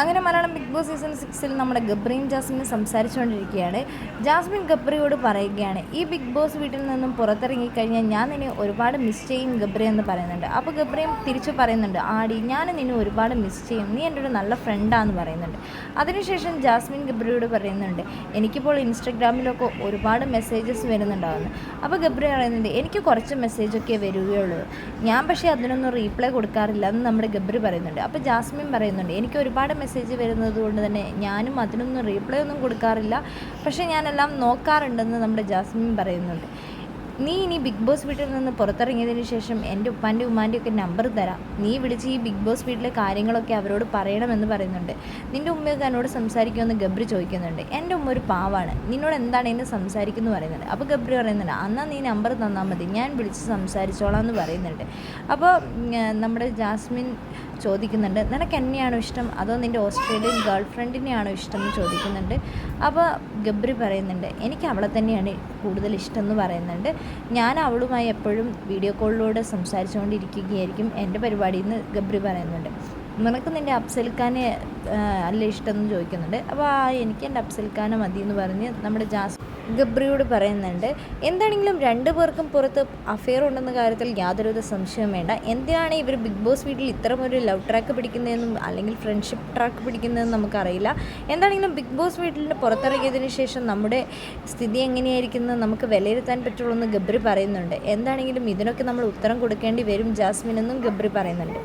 അങ്ങനെ Malayalam big boss season സിക്സിൽ നമ്മുടെ ഗബ്രിയും ജാസ്മിൻ സംസാരിച്ചുകൊണ്ടിരിക്കുകയാണ്. ജാസ്മിൻ ഗബ്രിയോട് പറയുകയാണ് ഈ ബിഗ് ബോസ് വീട്ടിൽ നിന്നും പുറത്തിറങ്ങി കഴിഞ്ഞാൽ ഞാൻ നിന്നെ ഒരുപാട് മിസ് ചെയ്യും ഗബ്രി എന്ന് പറയുന്നുണ്ട്. അപ്പോൾ ഗബ്രിയും തിരിച്ചു പറയുന്നുണ്ട് ആടി ഞാൻ നിന്നെ ഒരുപാട് മിസ് ചെയ്യും. നീ എന്റെ ഒരു നല്ല ഫ്രണ്ടാന്ന് പറയുന്നുണ്ട്. അതിനുശേഷം ജാസ്മിൻ ഗബ്രിയോട് പറയുന്നുണ്ട് എനിക്കിപ്പോൾ ഇൻസ്റ്റഗ്രാമിലൊക്കെ ഒരുപാട് മെസ്സേജസ് വരുന്നുണ്ടാവുന്നു. അപ്പോൾ ഗബ്രി പറയുന്നുണ്ട് എനിക്ക് കുറച്ച് മെസ്സേജൊക്കെ വരികയുള്ളൂ. ഞാൻ പക്ഷേ അതിനൊന്നും റീപ്ലൈ കൊടുക്കാറില്ല എന്ന് നമ്മുടെ ഗബ്രി പറയുന്നുണ്ട്. അപ്പോൾ ജാസ്മിൻ പറയുന്നുണ്ട് എനിക്ക് ഒരുപാട് മെസ്സേജ് വരുന്നത് കൊണ്ട് തന്നെ ഞാനും അതിനൊന്നും റീപ്ലൈ ഒന്നും കൊടുക്കാറില്ല. പക്ഷേ ഞാനെല്ലാം നോക്കാറുണ്ടെന്ന് നമ്മുടെ ജാസ്മിൻ പറയുന്നുണ്ട്. നീ ഇനി ബിഗ് ബോസ് വീട്ടിൽ നിന്ന് പുറത്തിറങ്ങിയതിന് ശേഷം എന്റെ ഉപ്പാന്റെ ഉമ്മാന്റെ ഒക്കെ നമ്പർ തരാം. നീ വിളിച്ച് ഈ ബിഗ് ബോസ് വീട്ടിലെ കാര്യങ്ങളൊക്കെ അവരോട് പറയണമെന്ന് പറയുന്നുണ്ട്. നിന്റെ ഉമ്മയൊക്കെ എന്നോട് സംസാരിക്കുമെന്ന് ഗബ്രി ചോദിക്കുന്നുണ്ട്. എന്റെ ഉമ്മ ഒരു പാവാണ്. നിന്നോട് എന്താണ് എന്നെ സംസാരിക്കുന്നു പറയുന്നുണ്ട് അപ്പോൾ ഗബ്രി പറയുന്നുണ്ട് അന്നാ നീ നമ്പർ തന്നാൽ മതി. ഞാൻ വിളിച്ച് സംസാരിച്ചോളാം എന്ന് പറയുന്നുണ്ട് അപ്പോൾ നമ്മുടെ ജാസ്മിൻ ചോദിക്കുന്നുണ്ട് നിനക്ക് എന്നെയാണോ ഇഷ്ടം? അതോ നിന്റെ ഓസ്ട്രേലിയൻ ഗേൾ ഫ്രണ്ടിനെയാണോ ഇഷ്ടം? എന്ന് ചോദിക്കുന്നുണ്ട്. അപ്പോൾ ഗബ്രി പറയുന്നുണ്ട് എനിക്ക് അവളെ തന്നെയാണ് കൂടുതൽ ഇഷ്ടം എന്ന് പറയുന്നുണ്ട്. ഞാൻ അവളുമായി എപ്പോഴും വീഡിയോ കോളിലൂടെ സംസാരിച്ചുകൊണ്ടിരിക്കുകയായിരിക്കും. എന്റെ പരിപാടിയിൽ നിന്ന് ഗബ്രി പറയുന്നുണ്ട്. നിനക്ക് നിന്റെ അഫ്സൽഖാനെ അല്ല ഇഷ്ടമെന്ന് ചോദിക്കുന്നുണ്ട്. അപ്പോൾ ആ എനിക്ക് എന്റെ അഫ്സൽഖാനെ മതി എന്ന് പറഞ്ഞ് നമ്മുടെ ജാസ് ഗബ്രിയോട് പറയുന്നുണ്ട്. എന്താണെങ്കിലും രണ്ടു പേർക്കും പുറത്ത് അഫെയർ ഉണ്ടെന്ന കാര്യത്തിൽ യാതൊരുവിധ സംശയവും വേണ്ട. എന്തിനാണ് ഇവർ ബിഗ് ബോസ് വീട്ടിൽ ഇത്തരം ഒരു ലവ് ട്രാക്ക് പിടിക്കുന്നതെന്നും അല്ലെങ്കിൽ ഫ്രണ്ട്ഷിപ്പ് ട്രാക്ക് പിടിക്കുന്നതെന്നും നമുക്കറിയില്ല. എന്താണെങ്കിലും ബിഗ് ബോസ് വീട്ടിൽ പുറത്തിറങ്ങിയതിന് ശേഷം നമ്മുടെ സ്ഥിതി എങ്ങനെയായിരിക്കുന്നത് നമുക്ക് വിലയിരുത്താൻ പറ്റുള്ളൂ എന്ന് ഗബ്രി പറയുന്നുണ്ട്. എന്താണെങ്കിലും ഇതിനൊക്കെ നമ്മൾ ഉത്തരം കൊടുക്കേണ്ടി വരും ജാസ്മിൻ എന്നും ഗബ്രി പറയുന്നുണ്ട്.